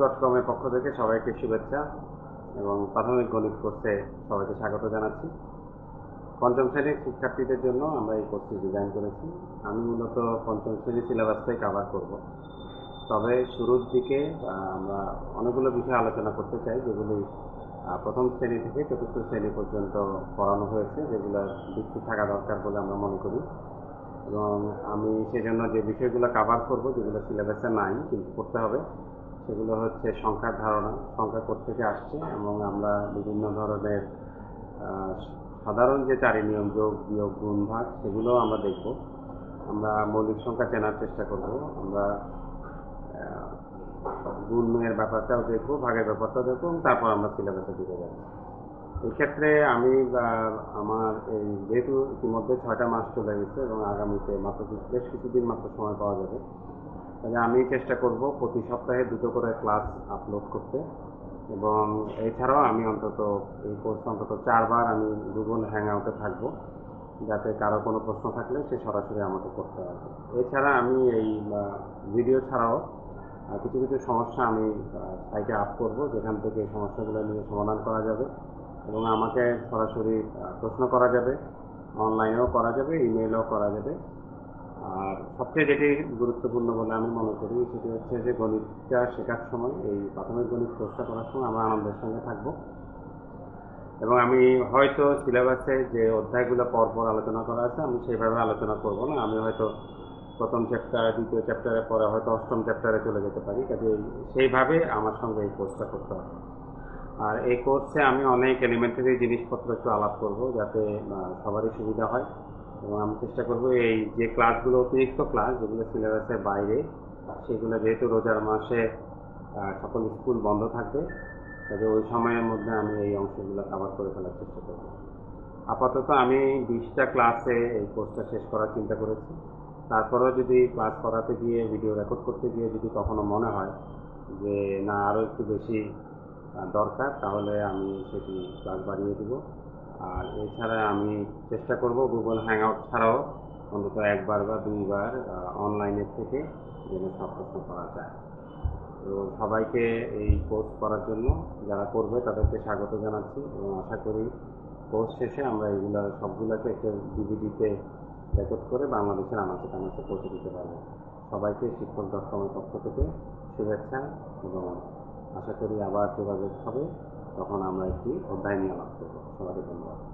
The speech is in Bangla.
ডট কমের পক্ষ থেকে সবাইকে শুভেচ্ছা এবং প্রাথমিক গণিত কোর্সে সবাইকে স্বাগত জানাচ্ছি। পঞ্চম শ্রেণির শিক্ষার্থীদের জন্য আমরা এই কোর্সটি ডিজাইন করেছি। আমি মূলত পঞ্চম শ্রেণির সিলেবাসটাই কাভার করব। তবে শুরুর দিকে আমরা অনেকগুলো বিষয় আলোচনা করতে চাই, যেগুলি প্রথম শ্রেণি থেকে চতুর্থ শ্রেণি পর্যন্ত পড়ানো হয়েছে, যেগুলো বৃত্তি থাকা দরকার বলে আমরা মনে করি। এবং আমি সেজন্য যে বিষয়গুলো কাভার করব, যেগুলো সিলেবাসে নাই, কিন্তু করতে হবে সেগুলো হচ্ছে সংখ্যার ধারণা, সংখ্যা থেকে আসছে এবং আমরা বিভিন্ন ধরনের সাধারণ যে চারি নিয়ম, যোগ, বিয়োগ, গুণ, ভাগ সেগুলো আমরা দেখব। আমরা মৌলিক সংখ্যা চেনার চেষ্টা করব। আমরা গুণের ব্যাপারটাও দেখব, ভাগের ব্যাপারটাও দেখব এবং তারপর আমরা সিলেবাসে ঢুকে যাব। এই ক্ষেত্রে আমি আমার এই যেহেতু ইতিমধ্যে ছয়টা মাস চলে গেছে এবং আগামীতে মাত্র বেশ কিছুদিন মাত্র সময় পাওয়া যাবে তাহলে আমি চেষ্টা করব প্রতি সপ্তাহে দুটো করে ক্লাস আপলোড করতে। এবং এছাড়াও আমি অন্তত এই কোর্স অন্তত চারবার আমি গুগল হ্যাং আউটে থাকব। যাতে কারও কোনো প্রশ্ন থাকলে সে সরাসরি আমাকে করতে পারবে। এছাড়া আমি এই ভিডিও ছাড়াও কিছু কিছু সমস্যা আমি সাইটে আপ করব। যেখান থেকে এই সমস্যাগুলো নিয়ে সমাধান করা যাবে। এবং আমাকে সরাসরি প্রশ্ন করা যাবে। অনলাইনেও করা যাবে ইমেইলেও করা যাবে। আর সবচেয়ে যেটি গুরুত্বপূর্ণ বলে আমি মনে করি, সেটি হচ্ছে যে গণিতটা শেখার সময়, এই প্রাথমিক গণিত কোর্সটা করার সময় আমরা আনন্দের সঙ্গে থাকব। এবং আমি হয়তো সিলেবাসে যে অধ্যায়গুলো পরপর আলোচনা করা আছে, আমি সেইভাবে আলোচনা করব না। আমি হয়তো প্রথম চ্যাপ্টার দ্বিতীয় চ্যাপ্টারে পরে হয়তো অষ্টম চ্যাপ্টারে চলে যেতে পারি। কাজে সেইভাবে আমার সঙ্গে এই কোর্সটা করতে হবে। আর এই কোর্সে আমি অনেক এলিমেন্টারি জিনিসপত্র একটু আলাপ করব, যাতে সবারই সুবিধা হয়। এবং আমি চেষ্টা করব এই যে ক্লাসগুলো অতিরিক্ত ক্লাস যেগুলো সিলেবাসের বাইরে, সেগুলো যেহেতু রোজার মাসে সকল স্কুল বন্ধ থাকবে কাজে ওই সময়ের মধ্যে আমি এই অংশগুলো কভার করে ফেলার চেষ্টা করব। আপাতত আমি বিশটা ক্লাসে এই কোর্সটা শেষ করার চিন্তা করেছি। তারপরেও যদি ক্লাস করাতে গিয়ে ভিডিও রেকর্ড করতে গিয়ে যদি কখনো মনে হয় যে, না আরও একটু বেশি দরকার, তাহলে আমি সেটি ক্লাস বাড়িয়ে দিব। আর এছাড়া আমি চেষ্টা করব গুগল হ্যাং আউট ছাড়াও অন্তত একবার বা দুইবার অনলাইনের থেকে যেন সব প্রশ্ন করা যায়। তো সবাইকে এই কোর্স করার জন্য যারা করবে তাদেরকে স্বাগত জানাচ্ছি এবং আশা করি কোর্স শেষে আমরা এগুলো সবগুলোকে একটা ডিভিডিতে রেকর্ড করে বাংলাদেশের আনাচে কানাচে পৌঁছে দিতে পারব। সবাইকে শিক্ষক ডট কমের পক্ষ থেকে শুভেচ্ছা এবং আশা করি আবার যোগাযোগ হবে। তখন আমরা একটি অধ্যায় নিয়ে আলাপ করব। সবাইকে ধন্যবাদ।